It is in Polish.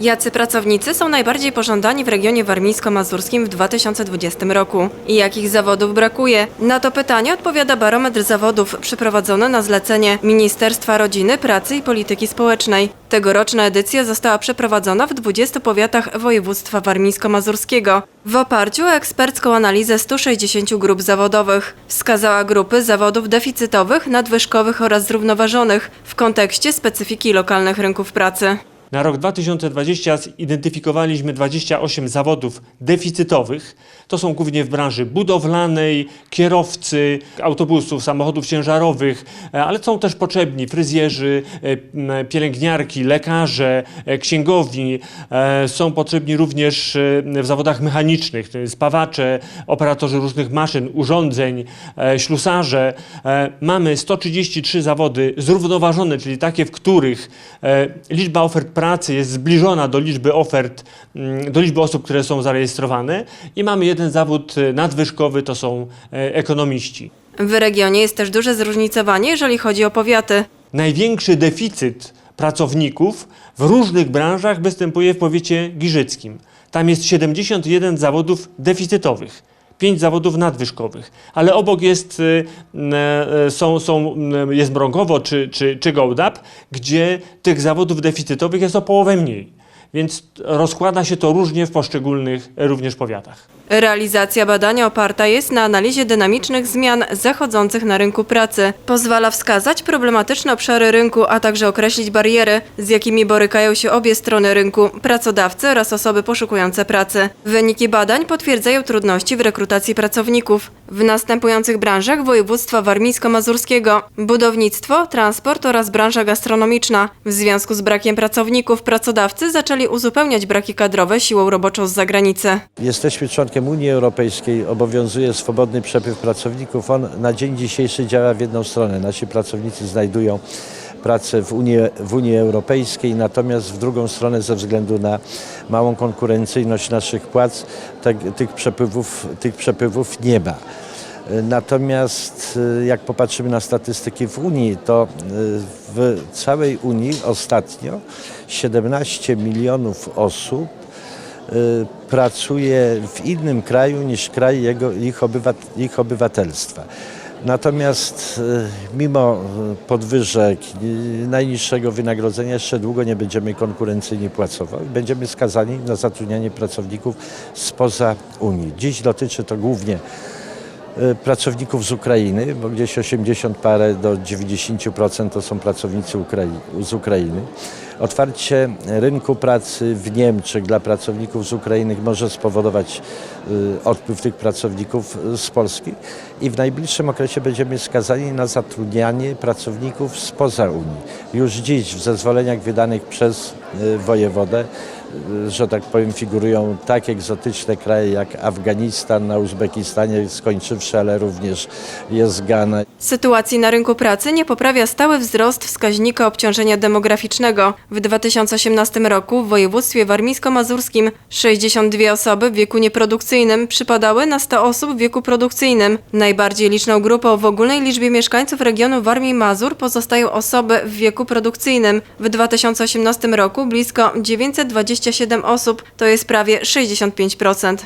Jacy pracownicy są najbardziej pożądani w regionie warmińsko-mazurskim w 2020 roku? I jakich zawodów brakuje? Na to pytanie odpowiada barometr zawodów przeprowadzony na zlecenie Ministerstwa Rodziny, Pracy i Polityki Społecznej. Tegoroczna edycja została przeprowadzona w 20 powiatach województwa warmińsko-mazurskiego w oparciu o ekspercką analizę 160 grup zawodowych. Wskazała grupy zawodów deficytowych, nadwyżkowych oraz zrównoważonych w kontekście specyfiki lokalnych rynków pracy. Na rok 2020 zidentyfikowaliśmy 28 zawodów deficytowych. To są głównie w branży budowlanej, kierowcy autobusów, samochodów ciężarowych, e, ale są też potrzebni fryzjerzy, e, pielęgniarki, lekarze, e, księgowi. Są potrzebni również w zawodach mechanicznych, spawacze, operatorzy różnych maszyn, urządzeń, ślusarze. Mamy 133 zawody zrównoważone, czyli takie, w których liczba ofert pracy jest zbliżona do liczby ofert, mm, do liczby osób, które są zarejestrowane i mamy jeden zawód e, nadwyżkowy, to są e, ekonomiści. W regionie jest też duże zróżnicowanie, jeżeli chodzi o powiaty. Największy deficyt pracowników w różnych branżach występuje w powiecie giżyckim. Tam jest 71 zawodów deficytowych. 5 zawodów nadwyżkowych, ale obok jest, y, y, są, są, y, jest Mrągowo czy, czy, czy Gołdap, gdzie tych zawodów deficytowych jest o połowę mniej. Więc rozkłada się to różnie w poszczególnych również powiatach. Realizacja badania oparta jest na analizie dynamicznych zmian zachodzących na rynku pracy. Pozwala wskazać problematyczne obszary rynku, a także określić bariery, z jakimi borykają się obie strony rynku pracodawcy oraz osoby poszukujące pracy. Wyniki badań potwierdzają trudności w rekrutacji pracowników w następujących branżach województwa warmińsko-mazurskiego: budownictwo, transport oraz branża gastronomiczna. W związku z brakiem pracowników pracodawcy zaczęli uzupełniać braki kadrowe siłą roboczą z zagranicy. Jesteśmy członkiem Unii Europejskiej, obowiązuje swobodny przepływ pracowników. On na dzień dzisiejszy działa w jedną stronę. Nasi pracownicy znajdują pracę w Unii, w Unii Europejskiej, natomiast w drugą stronę ze względu na małą konkurencyjność naszych płac tak, tych, przepływów, tych przepływów nie ma. Natomiast y, jak popatrzymy na statystyki w Unii, to y, w całej Unii ostatnio 17 milionów osób y, pracuje w innym kraju niż kraj jego, ich, obywat, ich obywatelstwa. Natomiast y, mimo y, podwyżek, najniższego wynagrodzenia jeszcze długo nie będziemy konkurencyjni płacowo będziemy skazani na zatrudnianie pracowników spoza Unii. Dziś dotyczy to głównie pracowników z Ukrainy, bo gdzieś 80 parę do 90% to są pracownicy z Ukrainy. Otwarcie rynku pracy w Niemczech dla pracowników z Ukrainy może spowodować y, odpływ tych pracowników y, z Polski i w najbliższym okresie będziemy skazani na zatrudnianie pracowników spoza Unii. Już dziś w zezwoleniach wydanych przez y, wojewodę y, że tak powiem, figurują tak egzotyczne kraje jak Afganistan, na Uzbekistanie skończywszy, ale również jest Ghana. Sytuacji na rynku pracy nie poprawia stały wzrost wskaźnika obciążenia demograficznego. W 2018 roku w województwie warmińsko-mazurskim 62 osoby w wieku nieprodukcyjnym przypadały na 100 osób w wieku produkcyjnym. Najbardziej liczną grupą w ogólnej liczbie mieszkańców regionu Warmii i Mazur pozostają osoby w wieku produkcyjnym. W 2018 roku blisko 927 osób, to jest prawie 65%.